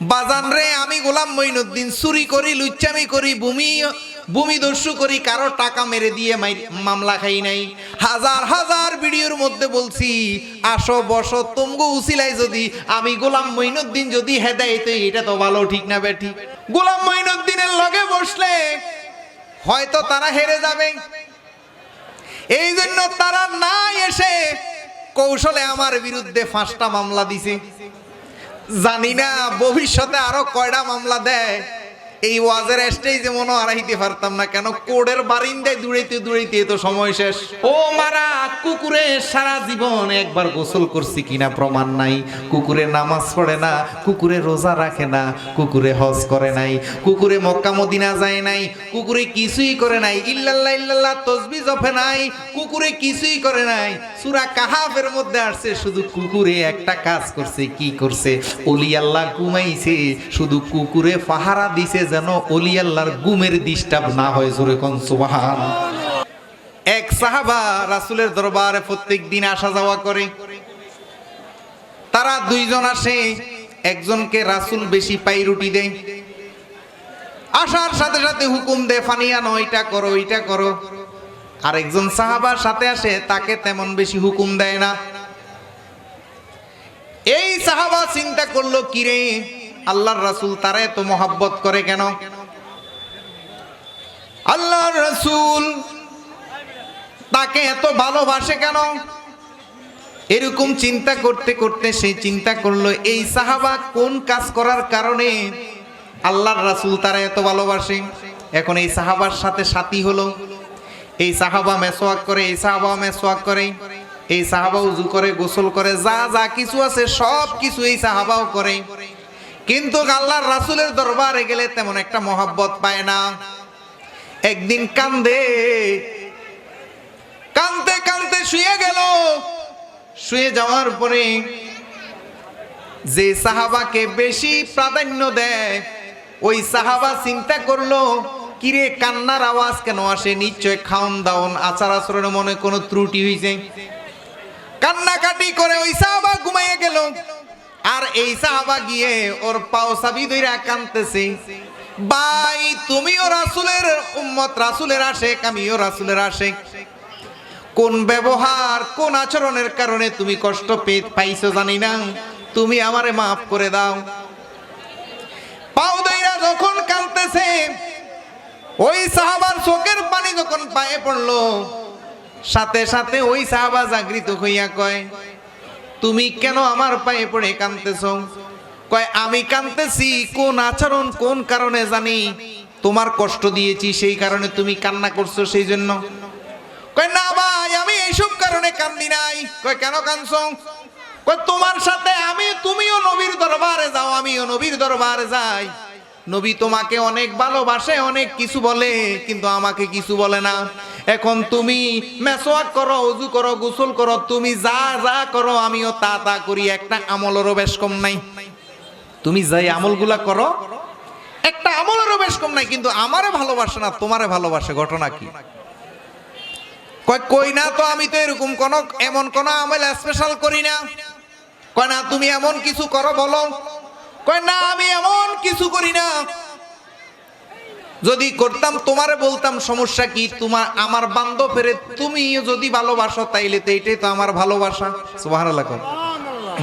বাজান রে, আমি গোলাম মঈনুদ্দিন, চুরি করি, লুচ্চামি করি, ভূমি ভূমি দস্যু করি, কারও টাকা মেরে দিয়ে মামলা খাই নাই। হাজার হাজার ভিডিওর মধ্যে বলছি, আসো, বসো, তুমগো উসিলাই যদি আমি গোলাম মঈনুদ্দিন যদি হেদায়ত এটা তো ভালো, ঠিক না বেঠি গোলাম মঈনুদ্দিনের লগে বসলে, হয়তো তারা হেরে যাবে। এই জন্য তারা না এসে কৌশলে আমার বিরুদ্ধে পাঁচটা মামলা দিছে। জানি না ভবিষ্যতে আরও কয়টা মামলা দেয়। এই ওয়াজের স্টেজে মনে হারাইতে পারতাম না কেন? কোডের বারিন্দায় দূরাইতে দূরাইতে তো সময় শেষ। ও মারা, কুকুরে সারা জীবন একবার গোসল করছি কিনা প্রমাণ নাই। কুকুরে নামাজ পড়ে না, কুকুরে রোজা রাখে না, কুকুরে হজ করে নাই, কুকুরে মক্কা মদিনা যায় নাই, কুকুরে কিছুই করে নাই। ইল্লাল্লাহ ইল্লাল্লাহ, তসবি জপে নাই, কুকুরে কিছুই করে নাই। সুরা কাহাফের মধ্যে আসছে, শুধু কুকুরে একটা কাজ করছে, কি করছে? অলি আল্লাহ ঘুমাইছে, শুধু কুকুরে পাহারা দিছে যেন অলি আল্লাহর গুমের ডিস্টার্ব না হয়, জোরে কোন এক সাহাবা রাসূলের দরবারে প্রত্যেক দিন আসা যাওয়া করে। তারা দুইজন আসে, একজনকে রাসূল বেশি পাই রুটি দেয়। আসার সাথে সাথে হুকুম দে ফানিয়া নয়টা করো ওইটা করো। আরেকজন সাহাবার সাথে আসে, তাকে তেমন বেশি হুকুম দেয় না। এই সাহাবা চিন্তা করল, কিরে আল্লাহর রাসূল তারা এত মহাব্বত করে কেন? আল্লাহর রাসূল তাকে এত ভালোবাসে কেন? এরকম চিন্তা করতে করতে সে চিন্তা করল, এই সাহাবা কোন কাজ করার কারণে আল্লাহর রাসূল তারা এত ভালোবাসে? এখন এই সাহাবার সাথে সাথী হলো, এই সাহাবা মেসোয়াক করে, এই সাহাবা মেসোয়াক করে, এই সাহাবা উজু করে, গোসল করে, যা যা কিছু আছে সব কিছু এই সাহাবাও করে। কিন্তু আল্লাহর রাসুলের দরবারে গেলে তেমন একটা মহাব্বত পায় না। একদিন কান্দে কানতে কানতে শুয়ে গেল। শুয়ে যাওয়ার পরে যে সাহাবাকে বেশি প্রাধান্য দেয়, ওই সাহাবা চিন্তা করল, কিরে, কান্নার আওয়াজ কেন আসে? নিশ্চয় খাওন দাওন, আচার আচরণে মনে কোনো ত্রুটি হয়েছে কান্নাকাটি করে ওই সাহাবা ঘুমাইয়া গেল। আর এই সাহাবা গিয়ে ওর পাও সাবি দইরা কানতেছে ভাই, তুমিও রাসূলের উম্মত, রাসূলের আশেক, আমিও রাসূলের আশেক। কোন ব্যবহার, কোন আচরণের কারণে তুমি কষ্ট পেয়ে পাইছো জানি না। তুমি আমারে মাফ করে দাও। পাও দইরা যখন কাঁদতেছে, ওই সাহাবার চোখের পানি যখন পায়ে পড়ল, সাথে সাথে ওই সাহাবা জাগৃত হইয়া কয় তুমি কেন আমার পায়ে পড়ে কাঁদতেছ? কয়, আমি কাঁদতেছি, কোন আচরণ, কোন কারণে জানি? তোমার কষ্ট দিয়েছি, সেই কারণে তুমি কান্না করছ, সেই জন্য। কয়, না ভাই, আমি এইসব কারণে কান্দি নাই। কয়, কেন কানছ কয়, তোমার সাথে আমি, তুমিও নবীর দরবারে যাও, আমিও নবীর দরবারে যাই। নবী তোমাকে অনেক ভালোবাসে, অনেক কিছু বলে, কিন্তু আমাকে কিছু বলে না। এখন তুমি মেসোয়াক করো, উজু করো, গোসল করো, তুমি যা যা করো, আমিও তা তা করি, একটা আমলেরও বেশ কম নাই। তুমি যাই আমলগুলা করো, একটা আমলেরও বেশ কম নাই, কিন্তু আমারে ভালোবাসে না, তোমারে ভালোবাসে, ঘটনা কি? কয়, কই না তো আমি তো এরকম কোন, এমন কোন আমল স্পেশাল করি না। কয়, না তুমি এমন কিছু করো, বলো। কয়, না আমি এমন কিছু করি না। যদি করতাম, তোমারে বলতাম, সমস্যা কি? তোমার, আমার বান্ধবের তুমি যদি ভালোবাসো, তাইলে তো এটাই তো আমার ভালোবাসা। সুবহানাল্লাহ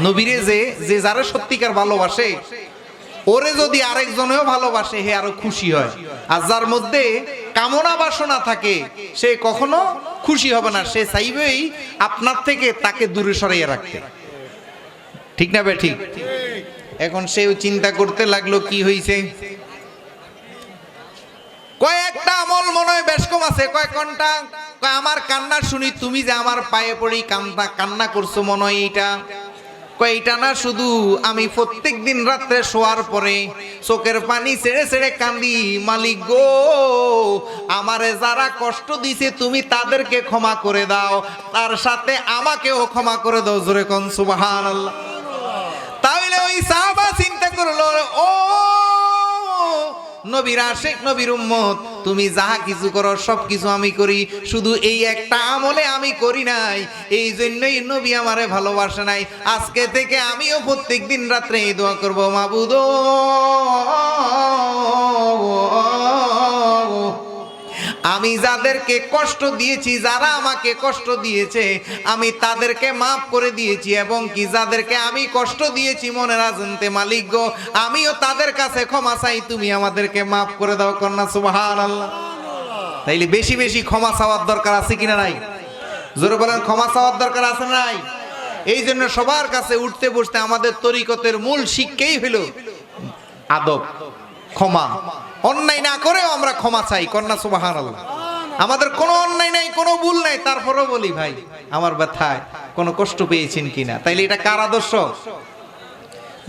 নবীরে যে যে যারা সত্যিকার ভালোবাসে, ওরে যদি আরেকজনেও ভালোবাসে, হে আরও খুশি হয়। আর যার মধ্যে কামনা বাসনা থাকে, সে কখনো খুশি হবে না। সে চাইবেই আপনার থেকে তাকে দূরে সরাইয়া রাখতে। ঠিক না বে, ঠিক? এখন সেও চিন্তা করতে লাগল, কি হইছে? কয়েকটা আমল মনে হয় বেশ কম আছে। কয়, কোনটা? কয়, আমার কান্না শুনি, তুমি যে আমার পায়ে পড়ি কান্না কান্না করছ মনে হয় এইটা। কয়, এইটা না শুধু আমি প্রত্যেক দিন রাত্রে শোয়ার পরে চোখের পানি ছেড়ে ছেড়ে কান্দি, মালিক গো, আমারে যারা কষ্ট দিছে, তুমি তাদেরকে ক্ষমা করে দাও, তার সাথে আমাকেও ক্ষমা করে দাও, জোরে কোন সুবহানাল্লাহ। তাহলে ওই সাহাবা চিন্তা করল, ও, নবীর আশেক, নবীর উম্মত, তুমি যাহা কিছু করো সব কিছু আমি করি, শুধু এই একটা আমলে আমি করি নাই এই জন্যই নবী আমারে ভালোবাসে নাই, আজকে থেকে আমিও প্রত্যেক দিন রাত্রে এই দোয়া করব, মাবুদ। আমি যাদেরকে কষ্ট দিয়েছি, যারা আমাকে কষ্ট দিয়েছে, আমি তাদেরকে মাফ করে দিয়েছি এবং কি যাদেরকে আমি কষ্ট দিয়েছি মনে রাজনতে মালিক গো, আমিও তাদের কাছে ক্ষমা চাই, তুমি আমাদেরকে মাফ করে দাও কন্যা সুবাহান আল্লাহ তাইলে বেশি বেশি ক্ষমা চাওয়ার দরকার আছে কিনা নাই? জোরে বলেন, ক্ষমা চাওয়ার দরকার আছে নাই? এই জন্য সবার কাছে উঠতে বসতে আমাদের তরিকতের মূল শিক্ষাই হলো আদব, ক্ষমা। অন্যায় না করেও আমরা ক্ষমা চাই, কন্যা সুবাহান আল্লাহ আমাদের কোনো অন্যায় নাই কোনো ভুল নাই তারপরেও বলি ভাই আমার ব্যথায় কোনো কষ্ট পেয়েছেন কিনা? তাইলে এটা কার আদর্শ?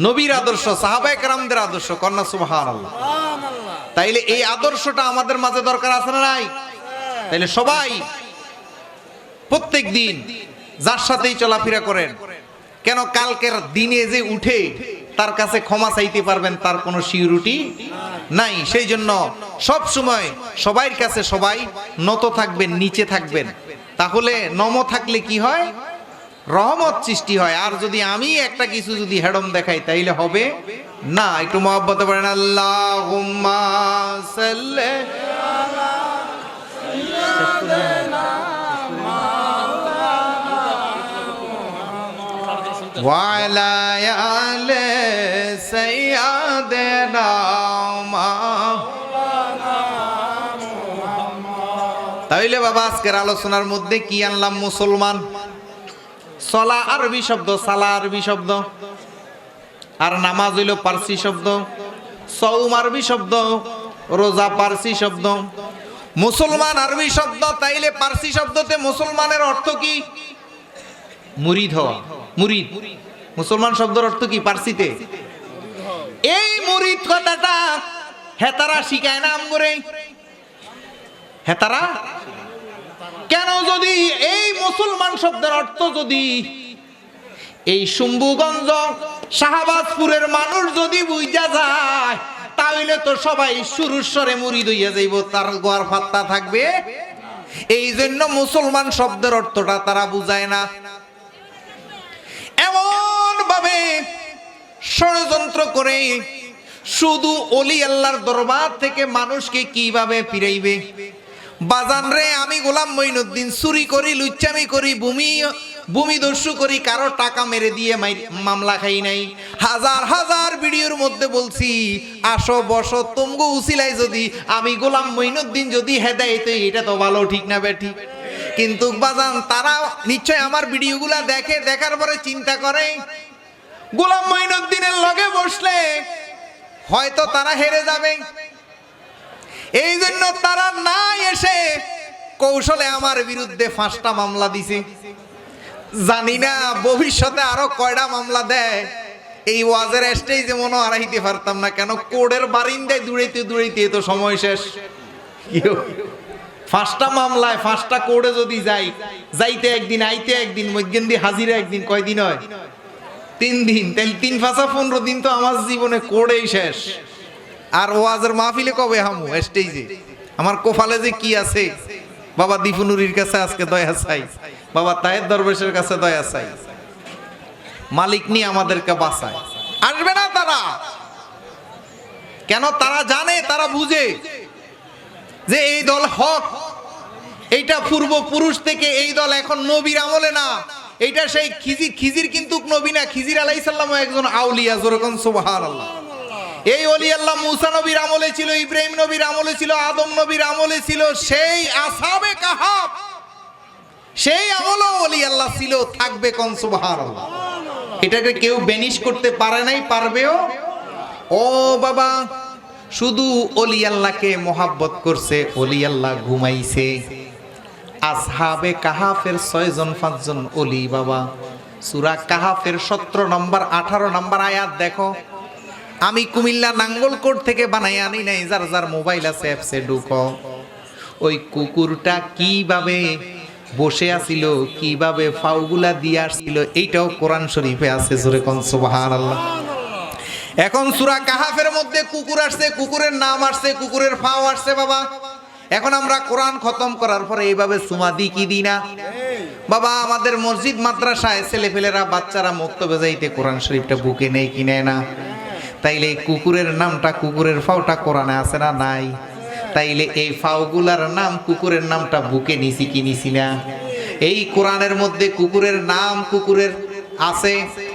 নবীর আদর্শ সাহাবায়ে কেরামদের আদর্শ কন্যা সুবাহান আল্লাহ তাইলে এই আদর্শটা আমাদের মাঝে দরকার আছে না নাই? তাইলে সবাই প্রত্যেক দিন যার সাথেই চলাফেরা করেন কেন কালকের দিনে যে উঠে তার কাছে ক্ষমা চাইতে পারবেন তার কোনো সিউরিটি নাই, সেই জন্য সব সময় সবাইয়ের কাছে সবাই নত থাকবেন, নিচে থাকবেন। তাহলে নম থাকলে কি হয়? রহমত সৃষ্টি হয়। আর যদি আমি একটা কিছু যদি হেডম দেখাই, তাইলে হবে না। একটু মহব্বত করেন আল্লাহ ওয়ালা আলে তাইলে বাবা, আজকের আলোচনার মধ্যে কি আনলাম মুসলমান? সলা আরবি শব্দ, সালা আরবি শব্দ। আর নামাজ হইল পার্সি শব্দ। সৌম আরবি শব্দ, রোজা পার্সি শব্দ। মুসলমান আরবি শব্দ, তাইলে পার্সি শব্দতে মুসলমানের অর্থ কি? মুরিদ হওয়া। মুরিদ। মুসলমান শব্দের অর্থ কি? পার্সিতে। এই মুরিদ কথাটা হেতারা শিখায় না করে হেতারা কেন যদি এই মুসলমান শব্দের অর্থ যদি এই শুম্ভুগঞ্জ, শাহবাজপুরের মানুষ যদি বুঝা যায়, তাহলে তো সবাই সুরস্বরে মুড়ি দইয়া যাইব, তার গোয়ার ফাত্তা থাকবে। এই জন্য মুসলমান শব্দের অর্থটা তারা বুঝায় না। এমন ভাবে ষড়যন্ত্র করে শুধু অলি আল্লাহর দরবার থেকে মানুষকে কীভাবে ফিরাইবে? বাজান রে, আমি গোলাম মঈনুদ্দিন, চুরি করি, লুচ্চামি করি, ভূমি ভূমি দস্যু করি, কারও টাকা মেরে দিয়ে মামলা খাই নাই। হাজার হাজার ভিডিওর মধ্যে বলছি, আসো, বসো, তুমগো উসিলাই যদি আমি গোলাম মঈনুদ্দিন যদি হেদাই তো এটা তো ভালো, ঠিক না বেঠি? কিন্তু বাজান, তারা নিশ্চয় আমার ভিডিওগুলা দেখে, দেখার পরে চিন্তা করে, গোলাম মঈনুদ্দিনের লগে বসলে হয়তো তারা হেরে যাবে। এই জন্য তারা না এসে কৌশলে আমার বিরুদ্ধে পাঁচটা মামলা দিছে। জানি না, ভবিষ্যতে আরও কয়টা মামলা দেয়। এই ওয়াজের স্টেজে মনে হারাইতে পারতাম না কেন? কোডের বারিন্দায় দূরাইতে দূরাইতে তো সময় শেষ। পাঁচটা মামলায় পাঁচটা কোডে যদি যাই, যাইতে একদিন, আইতে একদিন মধ্যেন দিয়ে হাজিরা একদিন, কয়দিন হয়? তিন দিন। তাহলে তিন ফাঁসা পনেরো দিন তো আমার জীবনে কোডেই শেষ। আর ওয়াজের মাহফিলে কবে হামু? স্টেজে। আমার কোফালে যে কি আছে? বাবা দীপুনুরির কাছে আজকে দয়া চাই। বাবা তায়ের দরবেশের কাছে দয়া চাই। মালিক নিয়ে আমাদেরকে বাঁচায়। আসবে না তারা? কেন তারা জানে, তারা বুঝে যে এই দল হক। এইটা পূর্বপুরুষ থেকে এই দল এখন নবীর আমলে না। এইটা সেই খিজির খিজির কিন্তু নবী না। খিজির আলাইসাল্লাম একজন আউলিয়া, যেরকম সুবাহান আল্লাহ এই অলি আল্লাহ মুসা নবীর আমলে ছিল, ইব্রাহিম নবীর আমলে ছিল, আদম নবীর আমলে ছিল, সেই আসাবে কাহাব। সেই আমলও অলি আল্লাহ ছিল, থাকবে কোন আল্লাহ এটাকে কেউ বেনিশ করতে পারে নাই, পারবেও? ও বাবা, শুধু অলি আল্লাহকে মোহাব্বত করছে অলি আল্লাহ ঘুমাইছে। আসহাবে কাহাফের ছয়জন, পাঁচজন অলি বাবা। সুরা কাহাফের সতেরো নম্বর, আঠারো নম্বর আয়াত দেখো। আমি কুমিল্লা নাঙ্গলকোট থেকে বানাই আনি নাই, যার যার মোবাইল আছে, অ্যাপসে ঢুকো। ওই কুকুরটা কীভাবে বসে আছিল কীভাবে ফাউগুলা দিয়ে আসছিল এইটাও কোরআন শরীফে আছে, জোরে কোন সুবহানাল্লাহ। এখন সুরা কাহাফের মধ্যে কুকুর আসছে, কুকুরের নাম আসছে, কুকুরের ফাও আসছে, বাবা। এখন আমরা কোরআন খতম করার পরে এইভাবে সুমা দিই কি দিই না? বাবা, আমাদের মসজিদ, মাদ্রাসায় ছেলেপেলেরা বাচ্চারা মুক্তবে যাইতে কোরআন শরীফটা বুকে নেই কিনে না? তাইলে এই কুকুরের নামটা কুকুরের ফাওটা কোরআনে আছে না নাই? তাইলে এই ফাওগুলার নাম কুকুরের নামটা বুকে নিছি কি নিছি না? এই কোরআনের মধ্যে কুকুরের নাম কুকুরের আছে,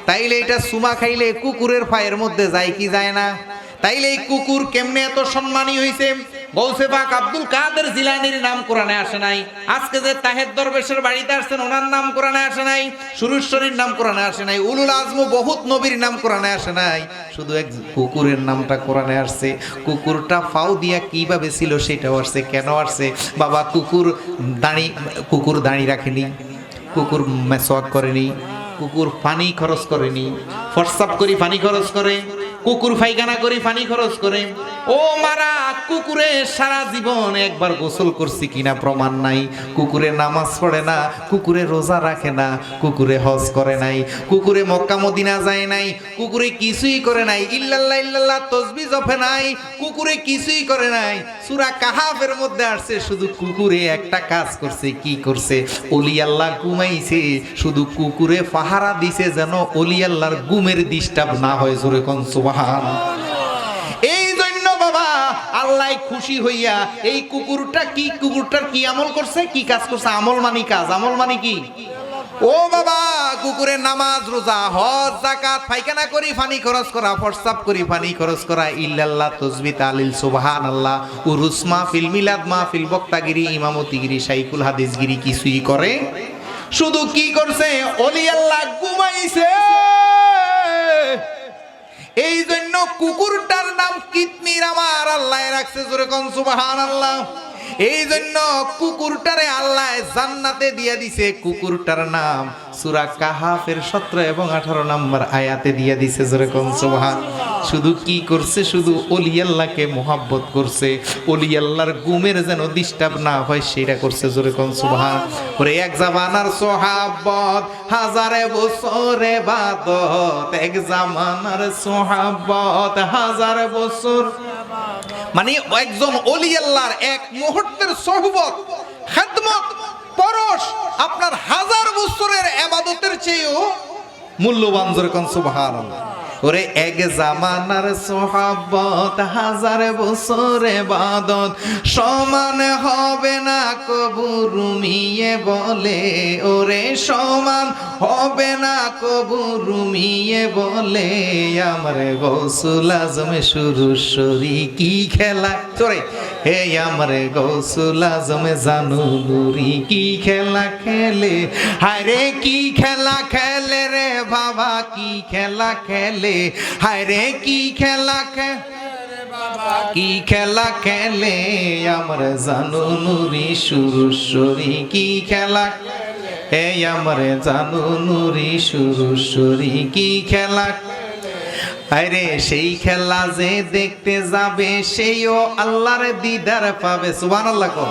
তাইলে এটা সুমা খাইলে কুকুরের ফায়ের মধ্যে যায় কি যায় না? তাইলে এই কুকুর কেমনে এত সম্মানী হইছে? গৌসে পাক আব্দুল কাদের জিলানির নাম কোরআনে আসে নাই। আজকে যে তাহের দরবেশের বাড়িতে আসছেন, ওনার নাম কোরআনে আসে নাই। সুরেশ্বরীর নাম কোরআনে আসে নাই। উলুল আজমু বহুত নবীর নাম কোরআনে আসে নাই। শুধু এক কুকুরের নামটা কোরআনে আসছে। কুকুরটা ফাও দিয়া কীভাবে ছিল সেটাও আসছে, কেন আসছে? বাবা, কুকুর দাঁড়ি কুকুর দাঁড়ি রাখেনি। কুকুর মেসওয়াক করেনি। কুকুর পানি খরচ করেনি। ফরসাপ করি পানি খরচ করে। কুকুর ফাইখানা করি, পানি খরচ করে। ও মারা, কুকুরে সারা জীবন একবার গোসল করছি কিনা প্রমাণ নাই। কুকুরে নামাজ পড়ে না, কুকুরে রোজা রাখে না, কুকুরে হজ করে নাই। কুকুরে মক্কা মদিনা যায় নাই, কুকুরে কিছুই করে নাই। ইল্লাল্লাহ ইল্লাল্লাহ, তসবি জপে নাই, কুকুরে কিছুই করে নাই। সুরা কাহাফের মধ্যে আসছে, শুধু কুকুরে একটা কাজ করছে, কি করছে? অলি আল্লাহ ঘুমাইছে, শুধু কুকুরে পাহারা দিছে যেন অলি আল্লাহর গুমের ডিস্টার্ব না হয়, জোরে কোন সুবহান। এই জন্য বাবা, আল্লাহ খুশি হইয়া এই কুকুরটা কি, কুকুরটার কি আমল করছে? কি কাজ করছে? আমল মানি কাজ। আমল মানি কি? ও বাবা কুকুরের নামাজ, রোজা, হজ জাকাত পায়খানা করি ফানি খরচ করা ফরসাপ করি ফানি খরচ করা, ইল্লাল্লাহ তসবি তালিল সুবহান আল্লাহ উরুস মাহফিল, মিলাদ মাহফিল, বক্তাগিরি, ইমামতিগিরি সাইকুল হাদিসগিরি কিছুই করে। শুধু কি করছে? অলি আল্লাহ ঘুমাইছে এই জন্য কুকুরটার নাম কিতমির আমার। আল্লাহ রাখছে জোরে কোন আল্লাহ এই জন্য কুকুরটারে আল্লাহ জান্নাতে দিয়ে দিছে। কুকুরটার নাম সুরা কাহাফের সতেরো এবং আঠারো নম্বর আয়াতে দিয়ে দিছে জোরে কোন সুবহান। শুধু কি করছে? শুধু অলি আল্লাহকে মোহাব্বত করছে। অলি আল্লাহর গুমের যেন ডিস্টার্ব না হয়, সেটা করছে জোরে কোন সুবহান। ওরে এক জামানার সোহাবত হাজারে বছরে বাদত। এক জামানার সোহাবত হাজার বছর মানে একজন অলি আল্লাহর এক মুহূর্তের সহবত, খেদমত, পরশ আপনার হাজার বছরের আবাদতের চেয়েও মূল্যবান জোরে কোন সুবহানাল্লাহ। ওরে এক জামানার সোহাবত হাজার বছরে বাদত। সমান হবে না কবু রুমিয়ে বলে। ওরে সমান হবে না কবু রুমিয়ে বলে। আমার গৌসুল আজমে সুরুশ্বরী কি খেলা? চরে, হে আমার গৌসুল আজমে, জানু নুরি কি খেলা খেলে? হায় রে, কি খেলা খেলে রে বাবা? কি খেলা খেলে? হায় রে কি খেলা খেলে কি খেলা খেলে আমার জানু নুরি সুরুশ্বরী কি খেলা হে আমার জানু নুরি সুরুশ্বরী কি খেলা আরে সেই খেলা যে দেখতে যাবে সেইও আল্লাহর দিদার পাবে। সুবহানাল্লাহ কো